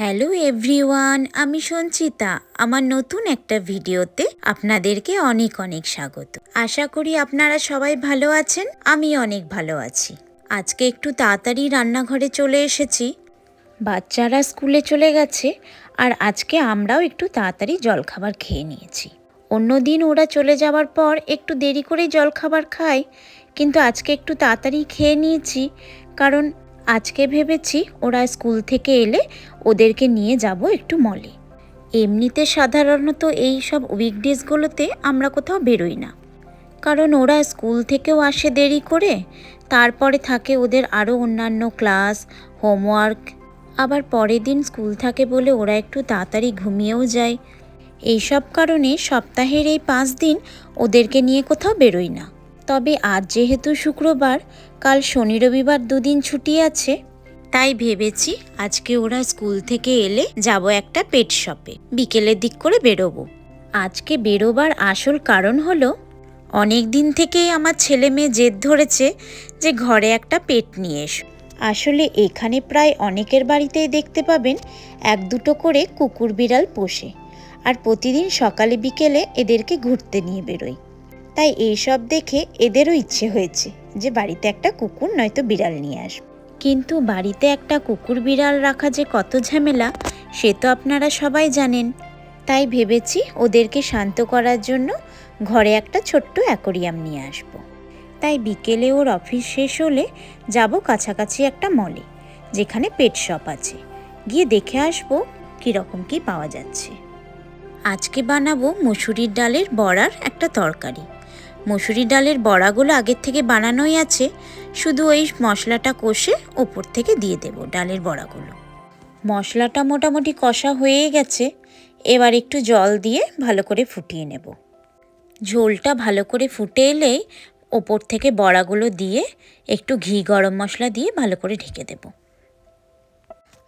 Hello everyone, আমি সঞ্চিতা। আমার নতুন একটা ভিডিওতে আপনাদেরকে অনেক অনেক স্বাগত। আশা করি আপনারা সবাই ভালো আছেন আমি অনেক ভালো আছি। আজকে একটু তাড়াতাড়ি রান্নাঘরে চলে এসেছি। বাচ্চারা স্কুলে চলে গেছে আর আজকে আমরাও একটু তাড়াতাড়ি জলখাবার খেয়ে নিয়েছি। অন্যদিন ওরা চলে যাওয়ার পর একটু দেরি করে জলখাবার খায়, কিন্তু আজকে একটু তাড়াতাড়ি খেয়ে নিয়েছি, কারণ আজকে ভেবেছি ওরা স্কুল থেকে এলে ওদেরকে নিয়ে যাব একটু মলে। এমনিতে সাধারণত এই সব উইকডেজগুলোতে আমরা কোথাও বেরোই না। কারণ ওরা স্কুল থেকেও আসে দেরি করে, তারপরে থাকে ওদের আরও অন্যান্য ক্লাস, হোমওয়ার্ক। আবার পরের দিন স্কুল থাকে বলে ওরা একটু তাড়াতাড়ি ঘুমিয়েও যায়। এইসব কারণে সপ্তাহের এই পাঁচ দিন ওদেরকে নিয়ে কোথাও বেরোই না। তবে আজ যেহেতু শুক্রবার, কাল শনি রবিবার দুদিন ছুটি আছে, তাই ভেবেছি আজকে ওরা স্কুল থেকে এলে যাব একটা পেট শপে, বিকেলের দিক করে বেরোবো। আজকে বেরোবার আসল কারণ হলো, অনেক দিন থেকেই আমার ছেলে মেয়ে জেদ ধরেছে যে ঘরে একটা পেট নিয়ে এসো। আসলে এখানে প্রায় অনেকের বাড়িতেই দেখতে পাবেন এক দুটো করে কুকুর বিড়াল পোষে, আর প্রতিদিন সকালে বিকেলে এদেরকে ঘুরতে নিয়ে বেরোয় তাই এইসব দেখে এদেরও ইচ্ছে হয়েছে যে বাড়িতে একটা কুকুর নয়তো বিড়াল নিয়ে আসবে। কিন্তু বাড়িতে একটা কুকুর বিড়াল রাখা যে কত ঝামেলা, সে তো আপনারা সবাই জানেন। তাই ভেবেছি ওদেরকে শান্ত করার জন্য ঘরে একটা ছোট্ট অ্যাকোরিয়াম নিয়ে আসব। তাই বিকেলে ওর অফিস শেষ হলে যাব কাছাকাছি একটা মলে, যেখানে পেট শপ আছে। গিয়ে দেখে আসব কীরকম কী পাওয়া যাচ্ছে। আজকে বানাবো মুসুরির ডালের বড়ার একটা তরকারি। মুসুরি ডালের বড়াগুলো আগের থেকে বানানোই আছে। শুধু ওই মশলাটা কষে ওপর থেকে দিয়ে দেব ডালের বড়াগুলো। মশলাটা মোটামুটি কষা হয়ে গেছে। এবার একটু জল দিয়ে ভালো করে ফুটিয়ে নেব। ঝোলটা ভালো করে ফুটে এলেই ওপর থেকে বড়াগুলো দিয়ে একটু ঘি গরম মশলা দিয়ে ভালো করে ঢেকে দেবো।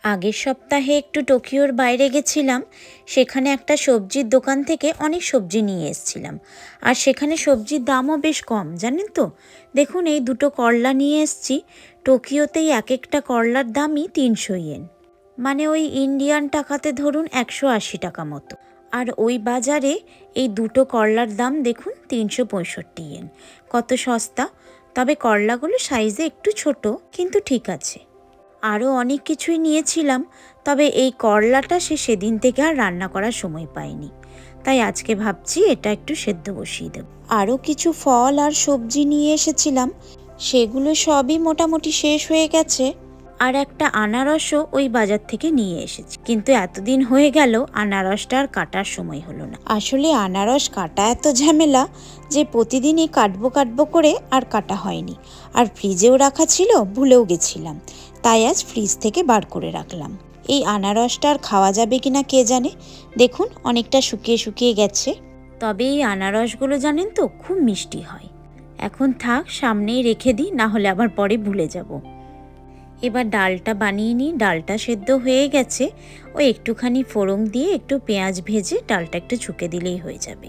আগের সপ্তাহে একটু টোকিওর বাইরে গেছিলাম, সেখানে একটা সবজির দোকান থেকে অনেক সবজি নিয়ে এসছিলাম। আর সেখানে সবজির দামও বেশ কম, জানেন তো? দেখুন, এই দুটো করলা নিয়ে এসছি, টোকিওতেই এক একটা করলার দামই তিনশো ইয়েন। মানে ওই ইন্ডিয়ান টাকাতে ধরুন একশো আশি টাকা মতো। আর ওই বাজারে এই দুটো করলার দাম দেখুন, তিনশো পঁয়ষট্টি ইয়েন। কত সস্তা? তবে করলাগুলো সাইজে একটু ছোট, কিন্তু ঠিক আছে। আরও অনেক কিছুই নিয়েছিলাম, তবে এই করলাটা সে সেদিন থেকে আর রান্না করার সময় পায়নি। তাই আজকে ভাবছি এটা একটু সেদ্ধ বসিয়ে দেব। আরও কিছু ফল আর সবজি নিয়ে এসেছিলাম, সেগুলো সবই মোটামুটি শেষ হয়ে গেছে। আর একটা আনারসও ওই বাজার থেকে নিয়ে এসেছি। কিন্তু এতদিন হয়ে গেল, আনারসটা আর কাটার সময় হলো না। আসলে আনারস কাটা এত ঝামেলা যে প্রতিদিনই কাটবো কাটবো করে আর কাটা হয়নি। আর ফ্রিজেও রাখা ছিল, ভুলেও গেছিলাম। তাই আজ ফ্রিজ থেকে বার করে রাখলাম। এই আনারসটা আর খাওয়া যাবে কি না কে জানে? দেখুন, অনেকটা শুকিয়ে শুকিয়ে গেছে। তবে এই আনারসগুলো জানেন তো, খুব মিষ্টি হয়। এখন থাক, সামনেই রেখে দিই, না হলে আবার পরে ভুলে যাব। এবার ডালটা বানিয়ে নিই। ডালটা সেদ্ধ হয়ে গেছে। ও একটুখানি ফোড়ং দিয়ে একটু পেঁয়াজ ভেজে ডালটা একটু ছুকে দিলেই হয়ে যাবে।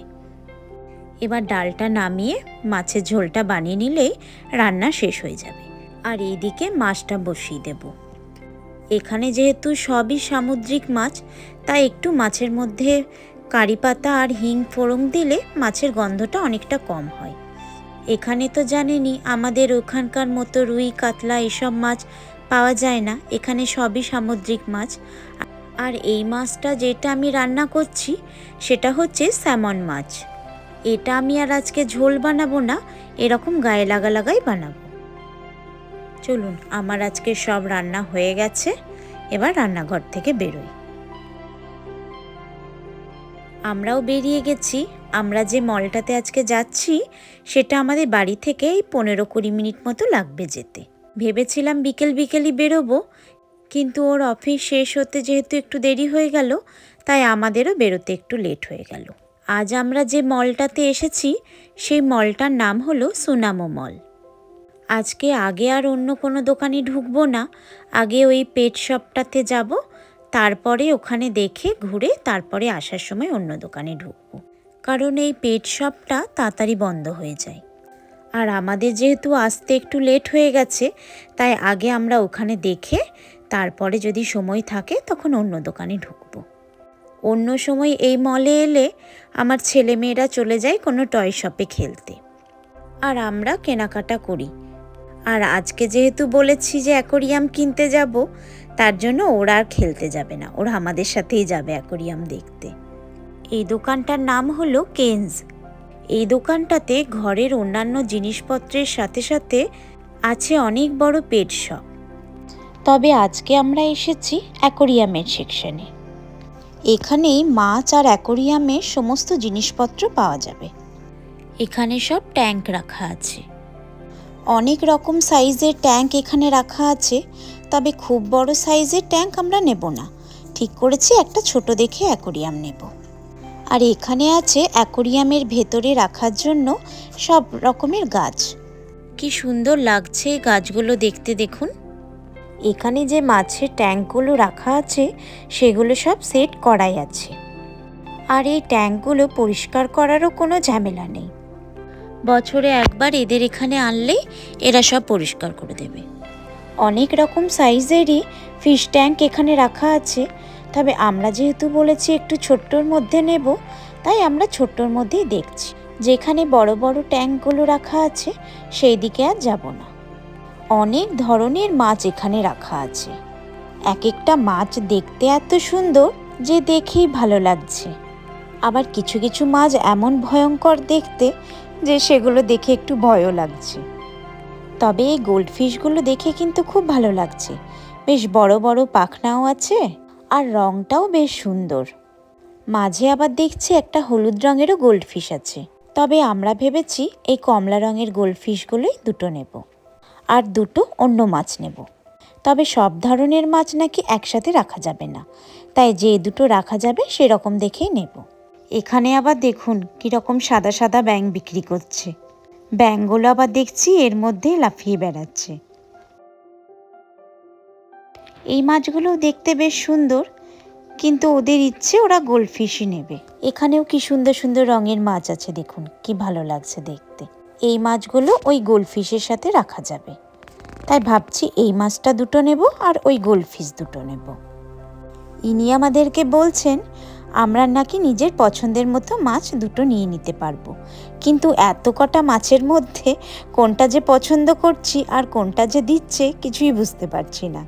এবার ডালটা নামিয়ে মাছের ঝোলটা বানিয়ে নিলেই রান্না শেষ হয়ে যাবে। আর এইদিকে মাছটা বসিয়ে দেব। এখানে যেহেতু সবই সামুদ্রিক মাছ, তাই একটু মাছের মধ্যে কারি পাতা আর হিং ফোড়ং দিলে মাছের গন্ধটা অনেকটা কম হয়। এখানে তো জানেনই, আমাদের ওখানকার মতো রুই, কাতলা এসব মাছ পাওয়া যায় না। এখানে সবই সামুদ্রিক মাছ। আর এই মাছটা যেটা আমি রান্না করছি, সেটা হচ্ছে স্যামন মাছ। এটা আমি আর আজকে ঝোল বানাবো না, এরকম গায়ে লাগা লাগাই বানাবো। চলুন, আমার আজকে সব রান্না হয়ে গেছে। এবার রান্নাঘর থেকে বেরোই। আমরাও বেরিয়ে গেছি। আমরা যে মলটাতে আজকে যাচ্ছি, সেটা আমাদের বাড়ি থেকে এই পনেরো কুড়ি মিনিট মতো লাগবে যেতে। ভেবেছিলাম বিকেল বিকেলই বেরোবো, কিন্তু ওর অফিস শেষ হতে যেহেতু একটু দেরি হয়ে গেল, তাই আমাদেরও বেরোতে একটু লেট হয়ে গেল। আজ আমরা যে মলটাতে এসেছি, সেই মলটার নাম হলো সুনামো মল। আজকে আগে আর অন্য কোনো দোকানে ঢুকবো না। আগে ওই পেট শপটাতে যাব, তারপরে ওখানে দেখে ঘুরে তারপরে আসার সময় অন্য দোকানে ঢুকবো। কারণ এই পেট শপটা তাড়াতাড়ি বন্ধ হয়ে যায়। আর আমাদের যেহেতু আসতে একটু লেট হয়ে গেছে, তাই আগে আমরা ওখানে দেখে তারপরে যদি সময় থাকে তখন অন্য দোকানে ঢুকবো। অন্য সময় এই মলে এলে আমার ছেলেমেয়েরা চলে যায় কোনো টয় শপে খেলতে। আর আমরা কেনাকাটা করি। আর আজকে যেহেতু বলেছি যে অ্যাকোরিয়াম কিনতে যাব, তার জন্য ওরা আর খেলতে যাবে না। ওরা আমাদের সাথেই যাবে অ্যাকোরিয়াম দেখতে। এই দোকানটার নাম হলো কেনস। এই দোকানটাতে ঘরের অন্যান্য জিনিসপত্রের সাথে সাথে আছে অনেক বড় পেট শপ। তবে আজকে আমরা এসেছি অ্যাকোরিয়ামের সেকশনে। এখানেই মাছ আর অ্যাকোরিয়ামের সমস্ত জিনিসপত্র পাওয়া যাবে। এখানে সব ট্যাঙ্ক রাখা আছে। অনেক রকম সাইজের ট্যাঙ্ক এখানে রাখা আছে, তবে খুব বড় সাইজের ট্যাঙ্ক আমরা নেব না। ঠিক করেছি, একটা ছোট দেখে অ্যাকোরিয়াম নেব। আর এখানে আছে অ্যাকোরিয়ামের ভেতরে রাখার জন্য সব রকমের গাছ। কি সুন্দর লাগছে গাছগুলো দেখতে দেখুন। এখানে যে মাছের ট্যাঙ্কগুলো রাখা আছে, সেগুলো সব সেট করাই আছে। আর এই ট্যাঙ্কগুলো পরিষ্কার করারও কোনো ঝামেলা নেই। বছরে একবার এদের এখানে আনলেই এরা সব পরিষ্কার করে দেবে। অনেক রকম সাইজেরই ফিশ ট্যাঙ্ক এখানে রাখা আছে। তবে আমরা যেহেতু বলেছি একটু ছোট্টর মধ্যে নেব, তাই আমরা ছোট্টর মধ্যেই দেখছি। যেখানে বড় বড় ট্যাঙ্কগুলো রাখা আছে সেই দিকে আর যাব না। অনেক ধরনের মাছ এখানে রাখা আছে। এক একটা মাছ দেখতে এত সুন্দর যে দেখেই ভালো লাগছে। আবার কিছু কিছু মাছ এমন ভয়ঙ্কর দেখতে যে সেগুলো দেখে একটু ভয়ও লাগছে। তবে এই গোল্ডফিশগুলো দেখে কিন্তু খুব ভালো লাগছে। বেশ বড় বড় পাখনাও আছে আর রংটাও বেশ সুন্দর। মাঝে আবার দেখছি একটা হলুদ রঙেরও গোল্ডফিশ আছে। তবে আমরা ভেবেছি এই কমলা রঙের গোল্ডফিশগুলোই দুটো নেব আর দুটো অন্য মাছ নেব। তবে সব ধরনের মাছ নাকি একসাথে রাখা যাবে না। তাই যে দুটো রাখা যাবে সেরকম দেখেই নেব। এখানে আবার দেখুন কীরকম সাদা সাদা ব্যাং বিক্রি করছে। ব্যাঙগুলো আবার দেখছি এর মধ্যে লাফিয়ে বেড়াচ্ছে। এই মাছগুলোও দেখতে বেশ সুন্দর, কিন্তু ওদের ইচ্ছে ওরা গোল্ডফিশই নেবে। এখানেও কি সুন্দর সুন্দর রঙের মাছ আছে দেখুন, কি ভালো লাগছে দেখতে। এই মাছগুলো ওই গোল্ডফিশের সাথে রাখা যাবে। তাই ভাবছি এই মাছটা দুটো নেব আর ওই গোল্ডফিশ দুটো নেব। ইনি আমাদেরকে বলছেন আমরা নাকি নিজের পছন্দের মতো মাছ দুটো নিয়ে নিতে পারব। কিন্তু এত কটা মাছের মধ্যে কোনটা যে পছন্দ করছি আর কোনটা যে দিচ্ছে কিছুই বুঝতে পারছি না।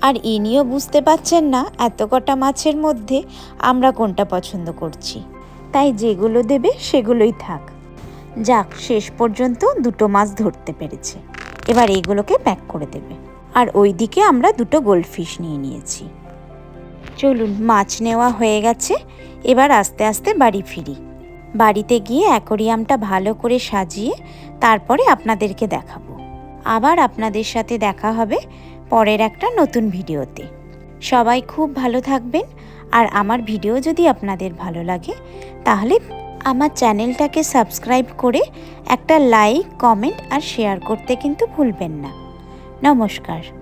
আর ইনিও বুঝতে পারছেন না এত কটা মাছের মধ্যে আমরা কোনটা পছন্দ করছি। তাই যেগুলো দেবে সেগুলোই থাক। যাক, শেষ পর্যন্ত দুটো মাছ ধরতে পেরেছে। এবার এগুলোকে প্যাক করে দেবে। আর ওইদিকে আমরা দুটো গোল্ডফিশ নিয়ে নিয়েছি। চলুন, মাছ নেওয়া হয়ে গেছে। এবার আস্তে আস্তে বাড়ি ফিরি। বাড়িতে গিয়ে অ্যাকোরিয়ামটা ভালো করে সাজিয়ে তারপরে আপনাদেরকে দেখাবো। আবার আপনাদের সাথে দেখা হবে পরের একটা নতুন ভিডিওতে। সবাই খুব ভালো থাকবেন। আর আমার ভিডিও যদি আপনাদের ভালো লাগে, তাহলে আমার চ্যানেলটাকে সাবস্ক্রাইব করে একটা লাইক, কমেন্ট আর শেয়ার করতে কিন্তু ভুলবেন না। নমস্কার।